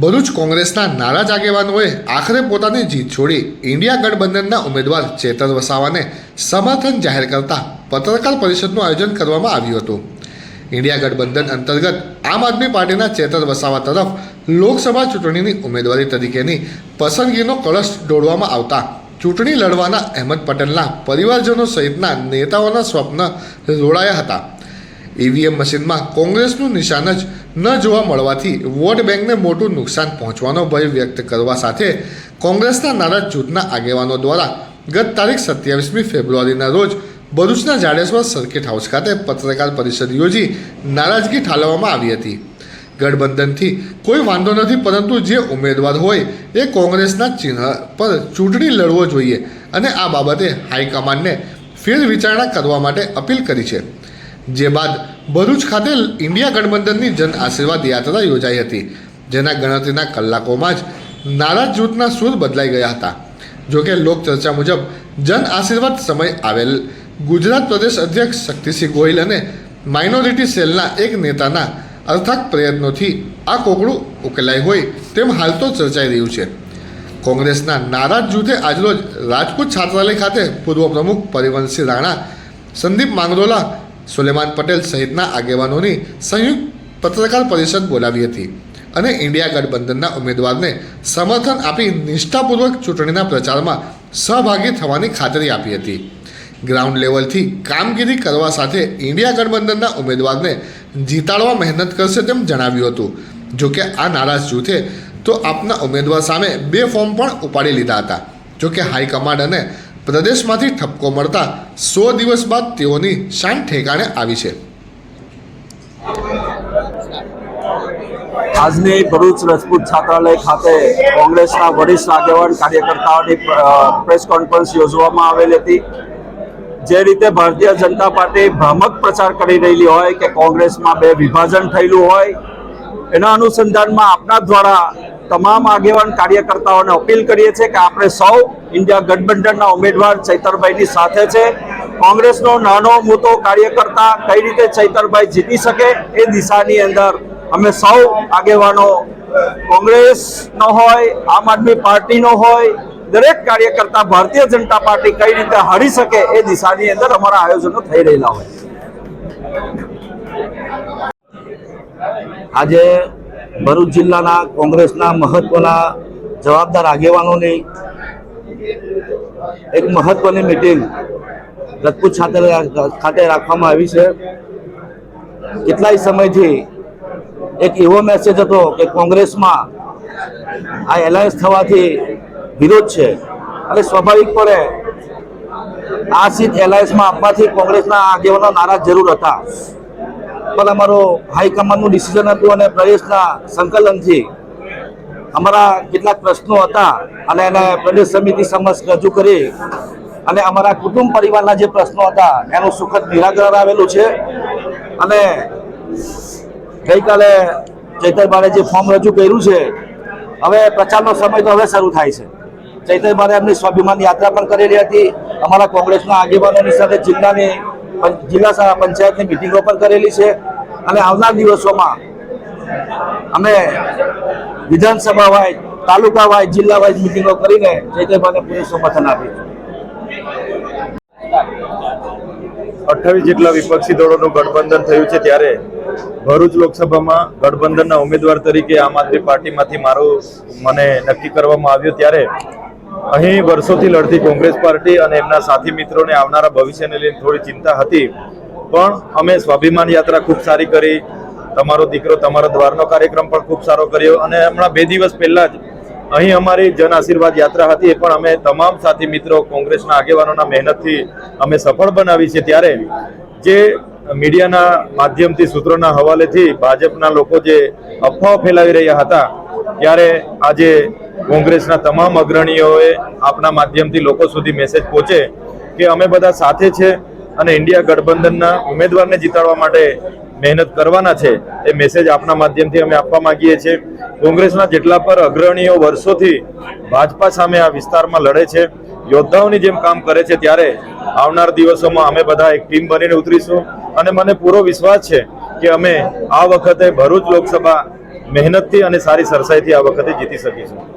ભરૂચ કોંગ્રેસના નારાજ આગેવાનોએ આખરે પોતાની જીત છોડી ઇન્ડિયા ગઠબંધનના ઉમેદવાર ચેતર વસાવાને સમર્થન જાહેર કરતા પત્રકાર પરિષદનું આયોજન કરવામાં આવ્યું હતું. ઇન્ડિયા ગઠબંધન અંતર્ગત આમ આદમી પાર્ટીના ચેતર વસાવા તરફ લોકસભા ચૂંટણીની ઉમેદવારી તરીકેની પસંદગીનો કળશ દોડવામાં આવતા ચૂંટણી લડવાના અહેમદ પટેલના પરિવારજનો સહિતના નેતાઓના સ્વપ્ન રોડાયા હતા. ઈવીએમ મશીનમાં કોંગ્રેસનું નિશાન જ ન જોવા મળવાથી વોટ બેંકને મોટું નુકસાન પહોંચવાનો ભય વ્યક્ત કરવા સાથે કોંગ્રેસના નારાજ જૂથના આગેવાનો દ્વારા ગત તારીખ સત્યાવીસમી ફેબ્રુઆરીના રોજ ભરૂચના જાડેશ્વર સર્કિટ હાઉસ ખાતે પત્રકાર પરિષદ યોજી નારાજગી ઠાલવવામાં આવી હતી. ગઠબંધનથી કોઈ વાંધો નથી, પરંતુ જે ઉમેદવાર હોય એ કોંગ્રેસના ચિહ્ન પર ચૂંટણી લડવો જોઈએ અને આ બાબતે હાઈકમાન્ડને ફેરવિચારણા કરવા માટે અપીલ કરી છે. જે બાદ ભરૂચ ખાતે ઇન્ડિયા ગઠબંધનની જન આશીર્વાદ યાત્રા યોજાઈ હતી, જેના ગણતરીના કલાકોમાં જ નારાજ જૂથના સૂર બદલાઈ ગયા હતા. જોકે લોકચર્ચા મુજબ જન આશીર્વાદ સમય આવેલ ગુજરાત પ્રદેશ અધ્યક્ષ શક્તિસિંહ ગોહિલ અને માઇનોરિટી સેલના એક નેતાના અર્થાક પ્રયત્નોથી આ કોકડું ઉકેલાઈ હોય તેમ હાલ તો ચર્ચાઈ રહ્યું છે. કોંગ્રેસના નારાજ જૂથે આજરોજ રાજપૂત છાત્રાલય ખાતે પૂર્વ પ્રમુખ પરિવંશી રાણા, સંદીપ માંગરોલા સુલેમાન પટેલ સહિતના આગેવાનોની સંયુક્ત પત્રકાર પરિષદ બોલાવી હતી અને ઇન્ડિયા ગઠબંધનના ઉમેદવારને સમર્થન આપી નિષ્ઠાપૂર્વક ચૂંટણીના પ્રચારમાં સહભાગી થવાની ખાતરી આપી હતી. ગ્રાઉન્ડ લેવલથી કામગીરી કરવા સાથે ઇન્ડિયા ગઠબંધનના ઉમેદવારને જીતાડવા મહેનત કરશે તેમ જણાવ્યું હતું. જોકે આ નારાજ જૂથે તો આપના ઉમેદવાર સામે બે ફોર્મ પણ ઉપાડી લીધા હતા. જોકે હાઈકમાન્ડ અને પ્રદેશમાંથી ઠપકો મળતા સો દિવસ બાદ તેઓની શાન ઠેકાણે આવી છે. આજની ભરૂચ રાજપૂત છાત્રાલય ખાતે કોંગ્રેસના વરિષ્ઠ આગેવાન કાર્યકર્તાઓની પ્રેસ કોન્ફરન્સ યોજવામાં આવેલી હતી. જે રીતે ભારતીય જનતા પાર્ટી ભ્રામક પ્રચાર કરી રહેલી હોય કે કોંગ્રેસમાં બે વિભાજન થયેલું હોય, એના અનુસંધાનમાં આપના દ્વારા તમામ આગેવાન કાર્યકર્તાઓને અપીલ કરીએ છીએ કે આપણે સૌ ઇન્ડિયા ગઠબંધનના ઉમેદવાર ચૈતરભાઈની સાથે છે. કોંગ્રેસનો નાનો મોટો કાર્યકર્તા કઈ રીતે ચૈતરભાઈ જીતી શકે એ દિશાની અંદર અમે સૌ આગેવાનો કોંગ્રેસનો હોય, આમ આદમી પાર્ટીનો હોય, દરેક કાર્યકર્તા ભારતીય જનતા પાર્ટી કઈ રીતે હારી શકે એ દિશાની અંદર અમારા આયોજનો થઈ રહેલા હોય. આજે ભરૂચ જિલ્લાના કોંગ્રેસના મહત્વના જવાબદાર આગેવાનોની એક મહત્વની મિટિંગ રજપૂત ખાતે ખાતે રાખવામાં આવી છે. કેટલાય સમયથી એક એવો મેસેજ હતો કે કોંગ્રેસમાં આ એલાયન્સ થવાથી વિરોધ છે. અને સ્વાભાવિકપણે આ સીટ એલાયન્સમાં આપવાથી કોંગ્રેસના આગેવાનો નારાજ જરૂર હતા. પણ અમારો હાઈકમાન્ડનું ડિસિઝન હતું અને પ્રદેશના સંકલનથી અમારા કેટલાક પ્રશ્નો હતા અને એને પ્રદેશ સમિતિ સમક્ષ રજૂ કરી અને અમારા કુટુંબ પરિવારના જે પ્રશ્નો હતા, એનું સુખદ નિરાકરણ આવેલું છે. અને ગઈકાલે ચૈતરબારે જે ફોર્મ રજૂ કર્યું છે, હવે પ્રચારનો સમય તો હવે શરૂ થાય છે. ચૈતરબારે એમની સ્વાભિમાન યાત્રા પણ કરેલી હતી. અમારા કોંગ્રેસના આગેવાનોની સાથે જિલ્લાની જિલ્લા પંચાયતની મિટિંગો પણ કરેલી છે અને આવનાર દિવસોમાં અમે વિધાનસભા વાઇઝ તાલુકા વાઇઝ જિલ્લા વાઇઝ મિટિંગો કરીને ચૈતરબાને પૂરું સમર્થન આપ્યું અઠ્ઠાવીસ જેટલા વિપક્ષી દળોનું ગઠબંધન થયું છે ત્યારે ભરૂચ લોકસભામાં ગઠબંધનના ઉમેદવાર તરીકે આમ આદમી પાર્ટીમાંથી મારું મને નક્કી કરવામાં આવ્યું ત્યારે અહીં વર્ષોથી લડતી કોંગ્રેસ પાર્ટી અને એમના સાથી મિત્રોને આવનારા ભવિષ્યને લઈને થોડી ચિંતા હતી. પણ અમે સ્વાભિમાન યાત્રા ખૂબ સારી કરી. તમારો દીકરો તમારા દ્વારનો કાર્યક્રમ પણ ખૂબ સારો કર્યો અને હમણાં બે દિવસ પહેલા જ અહીં અમારી જન આશીર્વાદ યાત્રા હતી. એ પણ અમે તમામ સાથી મિત્રો કોંગ્રેસના આગેવાનોના મહેનતથી અમે સફળ બનાવી છે. ત્યારે જે મીડિયાના માધ્યમથી સૂત્રોના હવાલેથી ભાજપના લોકો જે અફવાઓ ફેલાવી રહ્યા હતા, ત્યારે આજે કોંગ્રેસના તમામ અગ્રણીઓએ આપણા માધ્યમથી લોકો સુધી મેસેજ પહોંચે કે અમે બધા સાથે છે અને ઇન્ડિયા ગઠબંધનના ઉમેદવારને જીતાડવા માટે મહેનત કરવાના છે. એ મેસેજ આપના માધ્યમથી અમે આપવા માંગીએ છીએ. કોંગ્રેસના જેટલા પર અગ્રણીઓ વર્ષોથી ભાજપા સામે આ વિસ્તારમાં લડે છે, યોદ્ધાઓની જેમ કામ કરે છે, ત્યારે આવનાર દિવસોમાં અમે બધા એક ટીમ બનીને ઉતરીશું. અને મને પૂરો વિશ્વાસ છે કે અમે આ વખતે ભરૂચ લોકસભા મહેનતથી અને સારી સરસાઈથી આ વખતે જીતી શકીશું.